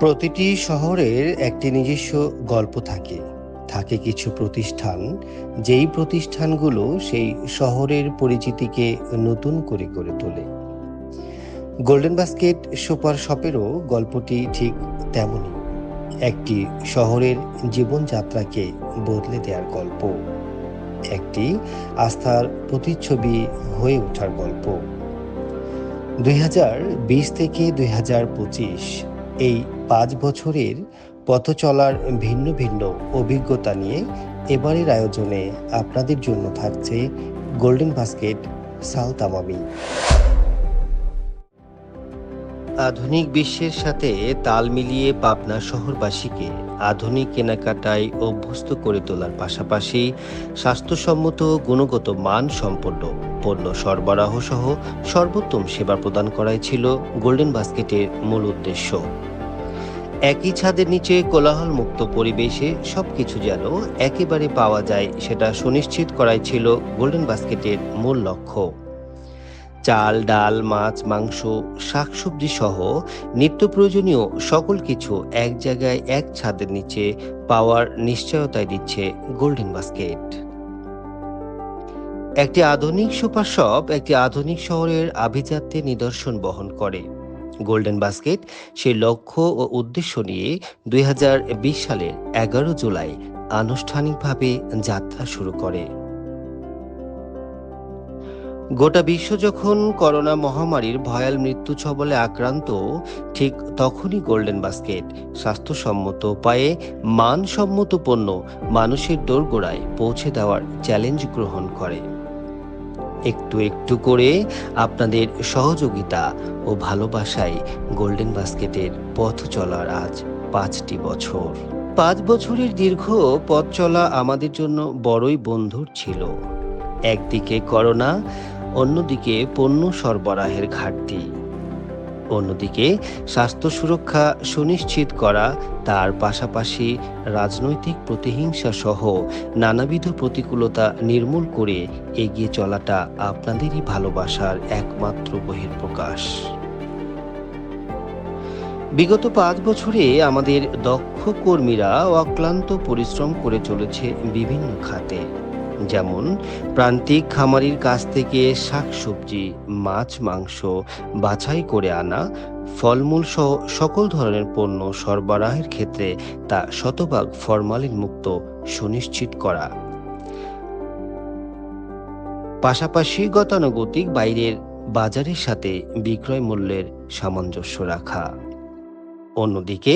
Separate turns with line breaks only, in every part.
প্রতিটি শহরের একটি নিজস্ব গল্প থাকে। থাকে কিছু প্রতিষ্ঠান, যেই প্রতিষ্ঠানগুলো সেই শহরের পরিচিতিকে নতুন করে গড়ে তোলে। গোল্ডেন বাস্কেট সুপার শপেরও গল্পটি ঠিক তেমনই একটি শহরের জীবনযাত্রাকে বদলে দেওয়ার গল্প। একটি আস্থার প্রতিচ্ছবি হয়ে ওঠার গল্প। দুই হাজার বিশ থেকে দুই হাজার পঁচিশ এই পাঁচ বছরের পথ চলার ভিন্ন ভিন্ন অভিজ্ঞতা নিয়ে এবারের আয়োজনে আপনাদের জন্য থাকছে গোল্ডেন বাস্কেট সাউথ আমামি আধুনিক বিশ্বের সাথে তাল মিলিয়ে পাবনা শহরবাসীকে আধুনিক কেনাকাটায় অভ্যস্ত করে তোলার পাশাপাশি স্বাস্থ্যসম্মত, গুণগত মান সম্পন্ন পণ্য সরবরাহ সহ সর্বোত্তম সেবা প্রদান করাই ছিল গোল্ডেন বাস্কেটের মূল উদ্দেশ্য। একই ছাদের নিচে কোলাহল মুক্ত পরিবেশে সবকিছু যেন একেবারে পাওয়া যায়, সেটা সুনিশ্চিত করাই ছিল গোল্ডেন বাস্কেটের মূল লক্ষ্য। চাল, ডাল, মাছ, মাংস, শাকসবজি সহ নিত্য প্রয়োজনীয় সকল কিছু এক জায়গায়, এক ছাদের নিচে পাওয়ার নিশ্চয়তায় দিচ্ছে গোল্ডেন বাস্কেট একটি আধুনিক সুপার শপ, একটি আধুনিক শহরের আভিজাত্যের নিদর্শন বহন করে। গোল্ডেন বাস্কেট, সেই লক্ষ্য ও উদ্দেশ্য নিয়ে দুই হাজার বিশ সালের এগারো জুলাই আনুষ্ঠানিকভাবে যাত্রা শুরু করে। গোটা বিশ্ব যখন করোনা মহামারীর ভয়াল মৃত্যু ছবলে আক্রান্ত, ঠিক তখনই গোল্ডেন বাস্কেট স্বাস্থ্যসম্মত উপায়ে, মানসম্মত পণ্য মানুষের দোরগোড়ায় পৌঁছে দেওয়ার চ্যালেঞ্জ গ্রহণ করে। একটু একটু করে আপনাদের সহযোগিতা ও ভালোবাসায় গোল্ডেন বাস্কেটের পথ চলার আজ পাঁচটি বছর। পাঁচ বছরের দীর্ঘ পথ চলা আমাদের জন্য বড়ই বন্ধুর ছিল। একদিকে করোনা, অন্যদিকে পণ্য সরবরাহের ঘাটতি। অন্যদিকে, স্বাস্থ্য সুরক্ষা সুনিশ্চিত করা, তার পাশাপাশি রাজনৈতিক প্রতিহিংসা সহ নানাবিধ প্রতিকূলতা নির্মূল করে এগিয়ে চলাটা আপনাদেরই ভালোবাসার একমাত্র বহিঃপ্রকাশ। বিগত পাঁচ বছরে আমাদের দক্ষ কর্মীরা অক্লান্ত পরিশ্রম করে চলেছে বিভিন্ন খাতে। যেমন প্রান্তিক খামারির কাছ থেকে শাকসবজি, মাছ, মাংস বাছাই করে আনা, ফলমূল সহ সকল ধরনের পণ্য সরবরাহের ক্ষেত্রে তা শতভাগ ফরমালিন মুক্ত সুনিশ্চিত করা। পাশাপাশি গতানুগতিক বাইরের বাজারের সাথে বিক্রয় মূল্যের সামঞ্জস্য রাখা। অন্যদিকে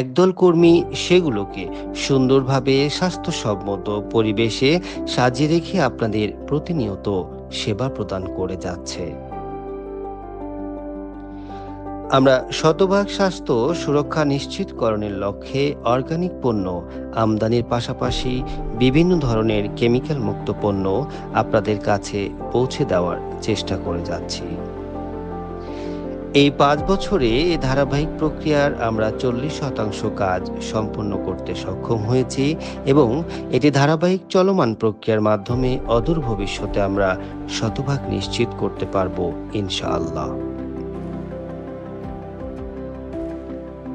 একদল কর্মী সেগুলোকে সুন্দরভাবে স্বাস্থ্যসম্মত পরিবেশে সাজিয়ে রেখে আপনাদের প্রতিনিয়ত সেবা প্রদান করে যাচ্ছে। আমরা শতভাগ স্বাস্থ্য সুরক্ষা নিশ্চিতকরণের লক্ষ্যে অর্গানিক পণ্য আমদানির পাশাপাশি বিভিন্ন ধরনের কেমিক্যাল মুক্ত পণ্য আপনাদের কাছে পৌঁছে দেওয়ার চেষ্টা করে যাচ্ছি। এই পাঁচ বছরে এই ধারাবাহিক প্রক্রিয়ার আমরা চল্লিশ শতাংশ কাজ সম্পন্ন করতে সক্ষম হয়েছি এবং এটি ধারাবাহিক চলমান প্রক্রিয়ার মাধ্যমে অদূর ভবিষ্যতে আমরা শতভাগ নিশ্চিত করতে পারব, ইনশাআল্লাহ।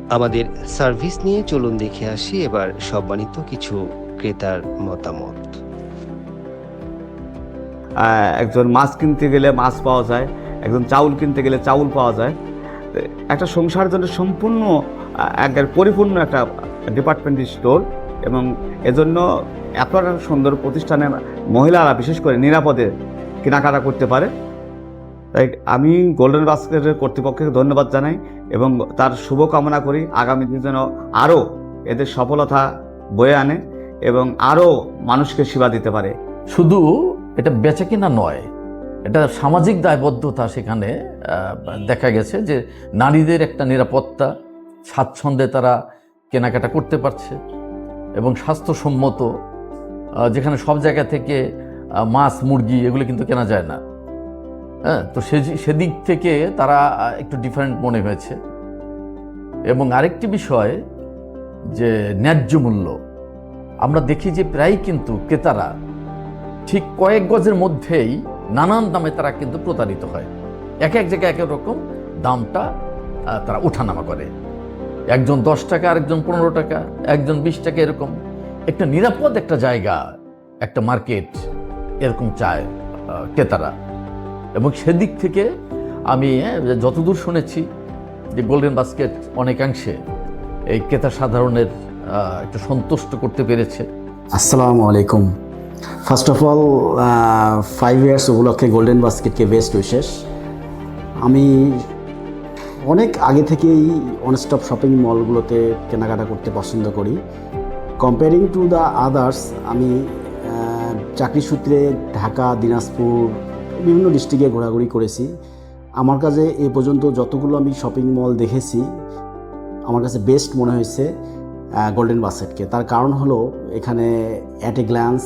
আমাদের সার্ভিস নিয়ে চলুন দেখে আসি এবার সম্মানিত কিছু ক্রেতার মতামত।
একজন মাছ কিনতে গেলে মাছ পাওয়া যায়। একজন চাউল কিনতে গেলে চাউল পাওয়া যায়। একটা সংসার জন্য সম্পূর্ণ একবার পরিপূর্ণ একটা ডিপার্টমেন্ট স্টোর এবং এজন্য এত সুন্দর প্রতিষ্ঠানে মহিলারা, বিশেষ করে নিরাপদে কেনাকাটা করতে পারে। তাই আমি গোল্ডেন বাস্কেটের কর্তৃপক্ষকে ধন্যবাদ জানাই এবং তার শুভ কামনা করি। আগামী দিন যেন আরও এদের সফলতা বয়ে আনে এবং আরও মানুষকে সেবা দিতে পারে।
শুধু এটা বেচা কিনা নয় এটা সামাজিক দায়বদ্ধতা সেখানে দেখা গেছে যে নারীদের একটা নিরাপত্তা, স্বাচ্ছন্দ্যে তারা কেনাকাটা করতে পারছে এবং স্বাস্থ্যসম্মত যেখানে সব জায়গা থেকে মাছ, মুরগি এগুলো কিন্তু কেনা যায় না। হ্যাঁ তো সে, সেদিক থেকে তারা একটু ডিফারেন্ট মনে হয়েছে। এবং আরেকটি বিষয় যে ন্যায্য মূল্য, আমরা দেখি যে প্রায় কিন্তু ক্রেতারা ঠিক কয়েক গজের মধ্যেই নানান দামে তারা কিন্তু প্রতারিত হয়। এক এক জায়গায় এক এক রকম দামটা তারা ওঠানামা করে। একজন দশ টাকা, আরেকজন পনেরো টাকা, একজন বিশ টাকা এরকম। একটা নিরাপদ একটা জায়গা, একটা মার্কেট এরকম চায় ক্রেতারা। এবং সেদিক থেকে আমি যতদূর শুনেছি যে গোল্ডেন বাস্কেট অনেকাংশে এই ক্রেতা সাধারণের একটু সন্তুষ্ট করতে পেরেছে।
আসসালামু আলাইকুম। First of all five years উপলক্ষে গোল্ডেন বাস্কেটকে বেস্ট উইশেস আমি অনেক আগে থেকেই অনস্টপ শপিং মলগুলোতে কেনাকাটা করতে পছন্দ করি। কম্পেয়ারিং টু দ্য আদার্স আমি চাকরি সূত্রে ঢাকা, দিনাজপুর, বিভিন্ন ডিস্ট্রিক্টে ঘোরাঘুরি করেছি। আমার কাছে এ পর্যন্ত যতগুলো আমি শপিং মল দেখেছি, আমার কাছে বেস্ট মনে হয়েছে গোল্ডেন বাস্কেটকে তার কারণ হলো, এখানে অ্যাট এ গ্ল্যান্স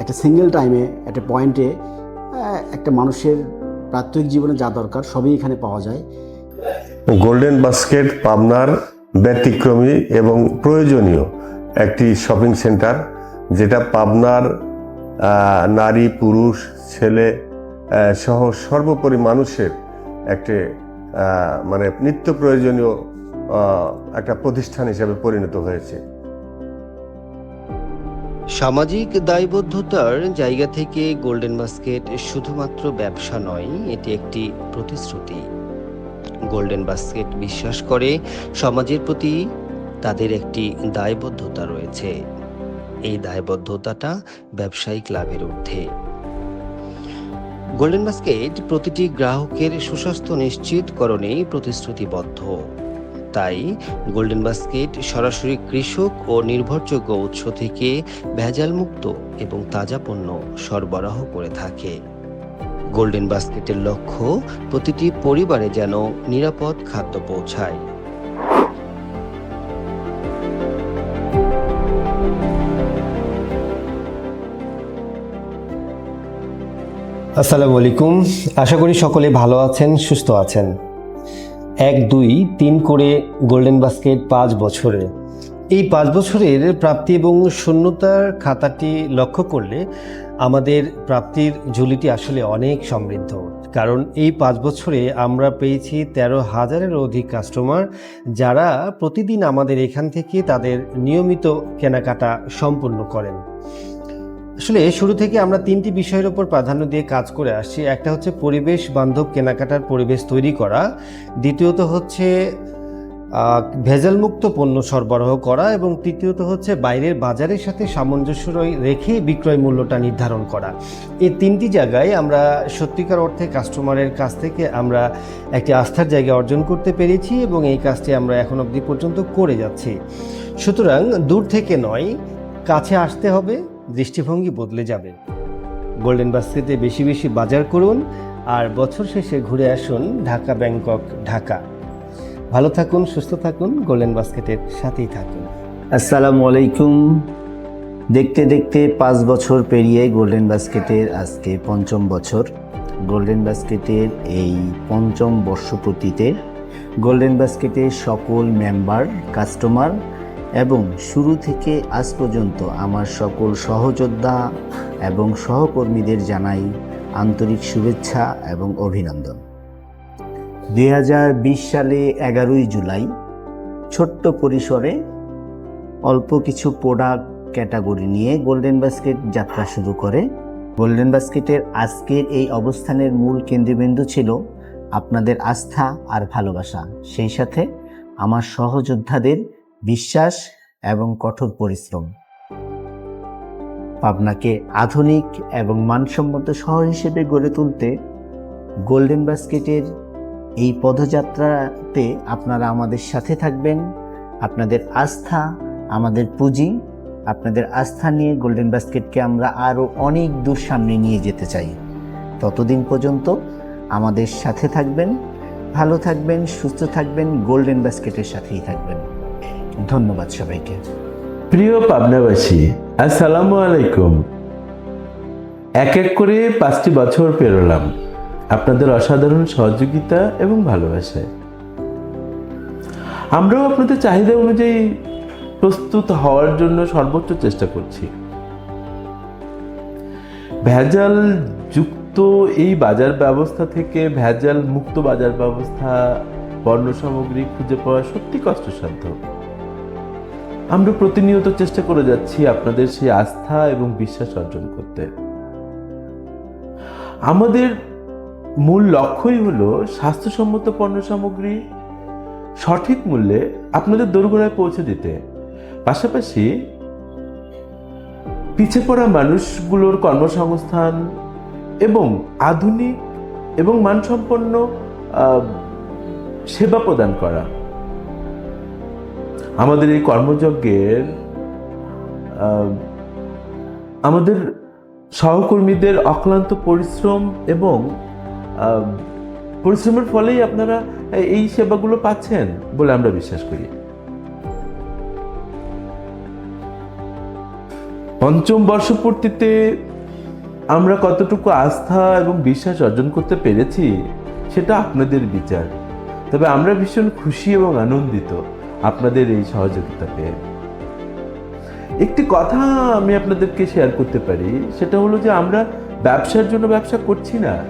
একটা সিঙ্গেল টাইমে একটা পয়েন্টে একটা মানুষের প্রাত্যহিক জীবনে যা দরকার সবই এখানে পাওয়া যায়।
গোল্ডেন বাস্কেট পাবনার ব্যতিক্রমী এবং প্রয়োজনীয় একটি শপিং সেন্টার যেটা পাবনার নারী, পুরুষ, ছেলে সহ সর্বোপরি মানুষের একটি মানে নিত্য প্রয়োজনীয় একটা প্রতিষ্ঠান হিসেবে পরিণত হয়েছে।
সামাজিক দায়বদ্ধতার জায়গা থেকে গোল্ডেন বাস্কেট শুধুমাত্র ব্যবসা নয়, এটি একটি প্রতিশ্রুতি। গোল্ডেন বাস্কেট বিশ্বাস করে সমাজের প্রতি তাদের একটি দায়বদ্ধতা রয়েছে। এই দায়বদ্ধতাটা ব্যবসায়িক লাভের ঊর্ধ্বে। গোল্ডেন বাস্কেট প্রতিটি গ্রাহকের সুস্বাস্থ্য নিশ্চিতকরণেই প্রতিশ্রুতিবদ্ধ। তাই গোল্ডেন বাস্কেট সরাসরি কৃষক ও নির্ভরযোগ্য উৎস থেকে ভেজালমুক্ত এবং তাজা পণ্য সরবরাহ করে থাকে। গোল্ডেন বাস্কেটের লক্ষ্য প্রতিটি পরিবারে যেন নিরাপদ খাদ্য পৌঁছায়।
আসসালামু আলাইকুম। আশা করি সকলে ভালো আছেন, সুস্থ আছেন। এক, দুই, তিন করে গোল্ডেন বাস্কেট পাঁচ বছরে। এই পাঁচ বছরের প্রাপ্তি এবং শূন্যতার খাতাটি লক্ষ্য করলে আমাদের প্রাপ্তির ঝুলিটি আসলে অনেক সমৃদ্ধ। কারণ এই পাঁচ বছরে আমরা পেয়েছি তেরো হাজারেরও অধিক কাস্টমার যারা প্রতিদিন আমাদের এখান থেকে তাদের নিয়মিত কেনাকাটা সম্পূর্ণ করেন। আসলে শুরু থেকে আমরা তিনটি বিষয়ের উপর প্রাধান্য দিয়ে কাজ করে আসছি। একটা হচ্ছে পরিবেশ বান্ধব কেনাকাটার পরিবেশ তৈরি করা। দ্বিতীয়ত হচ্ছে ভেজালমুক্ত পণ্য সরবরাহ করা এবং তৃতীয়ত হচ্ছে বাইরের বাজারের সাথে সামঞ্জস্য রেখে বিক্রয় মূল্যটা নির্ধারণ করা। এই তিনটি জায়গায় আমরা সত্যিকার অর্থে কাস্টমারের কাছ থেকে আমরা একটি আস্থার জায়গা অর্জন করতে পেরেছি এবং এই কাজটি আমরা এখন অবধি পর্যন্ত করে যাচ্ছি। সুতরাং দূর থেকে নয়, কাছে আসতে হবে। দৃষ্টিভঙ্গি বদলে যাবে। গোল্ডেন বাস্কেটে বেশি বেশি বাজার করুন আর বছর শেষে ঘুরে আসুন ঢাকা, ব্যাংকক, ঢাকা। ভালো থাকুন, সুস্থ থাকুন গোল্ডেন বাস্কেটের সাথেই থাকুন।
আসসালামু আলাইকুম। দেখতে দেখতে পাঁচ বছর পেরিয়ে গোল্ডেন বাস্কেটের আজকে পঞ্চম বছর। গোল্ডেন বাস্কেটের এই পঞ্চম বর্ষপূর্তিতে গোল্ডেন বাস্কেটের সকল মেম্বার কাস্টমার এবং শুরু থেকে আজ পর্যন্ত আমার সকল সহযোদ্ধা এবং সহকর্মীদের জানাই আন্তরিক শুভেচ্ছা এবং অভিনন্দন। দুই হাজার বিশ সালে এগারোই জুলাই ছোট্ট পরিসরে অল্প কিছু প্রোডাক্ট ক্যাটাগরি নিয়ে গোল্ডেন বাস্কেট যাত্রা শুরু করে। গোল্ডেন বাস্কেটের আজকের এই অবস্থানের মূল কেন্দ্রবিন্দু ছিল আপনাদের আস্থা আর ভালোবাসা। সেই সাথে আমার সহযোদ্ধাদের বিশ্বাস এবং কঠোর পরিশ্রম। পাবনাকে আধুনিক এবং মানসম্মত শহর হিসেবে গড়ে তুলতে গোল্ডেন বাস্কেটের এই পদযাত্রাতে আপনারা আমাদের সাথে থাকবেন। আপনাদের আস্থা, আমাদের পুঁজি, আপনাদের আস্থা নিয়ে গোল্ডেন বাস্কেটকে আমরা আরও অনেক দূর সামনে নিয়ে যেতে চাই। ততদিন পর্যন্ত আমাদের সাথে থাকবেন, ভালো থাকবেন, সুস্থ থাকবেন গোল্ডেন বাস্কেটের সাথেই থাকবেন। ধন্যবাদ সবাইকে।
প্রিয় পাবনাবাসী, আসসালামু আলাইকুম। এক এক করে পাঁচটি বছর পেরোলাম। আপনাদের অসাধারণ সহযোগিতা এবং ভালোবাসায় আমরাও আপনাদের চাহিদা অনুযায়ী প্রস্তুত হওয়ার জন্য সর্বোচ্চ চেষ্টা করছি। ভেজাল যুক্ত এই বাজার ব্যবস্থা থেকে ভেজাল মুক্ত বাজার ব্যবস্থা, পণ্য সামগ্রী খুঁজে পাওয়া সত্যি কষ্টসাধ্য। আমরা প্রতিনিয়ত চেষ্টা করে যাচ্ছি আপনাদের সেই আস্থা এবং বিশ্বাস অর্জন করতে। আমাদের মূল লক্ষ্যই হলো স্বাস্থ্যসম্মত পণ্য সামগ্রী সঠিক মূল্যে আপনাদের দোরগোড়ায় পৌঁছে দিতে। পাশাপাশি পিছিয়ে পড়া মানুষগুলোর কর্মসংস্থান এবং আধুনিক এবং মানসম্পন্ন সেবা প্রদান করা। আমাদের এই কর্মযজ্ঞের আমাদের সহকর্মীদের অক্লান্ত পরিশ্রম এবং পরিশ্রমের ফলেই আপনারা এই সেবাগুলো পাচ্ছেন বলে আমরা বিশ্বাস করি। পঞ্চম বর্ষপূর্তিতে আমরা কতটুকু আস্থা এবং বিশ্বাস অর্জন করতে পেরেছি সেটা আপনাদের বিচার। তবে আমরা ভীষণ খুশি এবং আনন্দিত। আপনাদের এই সহযোগিতা পেয়ে একটি কথা আমি আপনাদেরকে শেয়ার করতে পারি, সেটা হলো যে আমরা ব্যবসার জন্য ব্যবসা করছি না।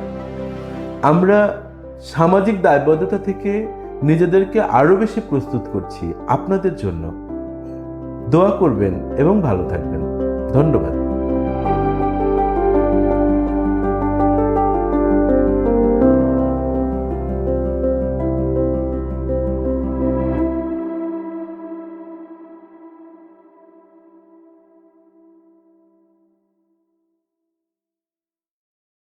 আমরা সামাজিক দায়বদ্ধতা থেকে নিজেদেরকে আরও বেশি প্রস্তুত করছি আপনাদের জন্য। দোয়া করবেন এবং ভালো থাকবেন। ধন্যবাদ।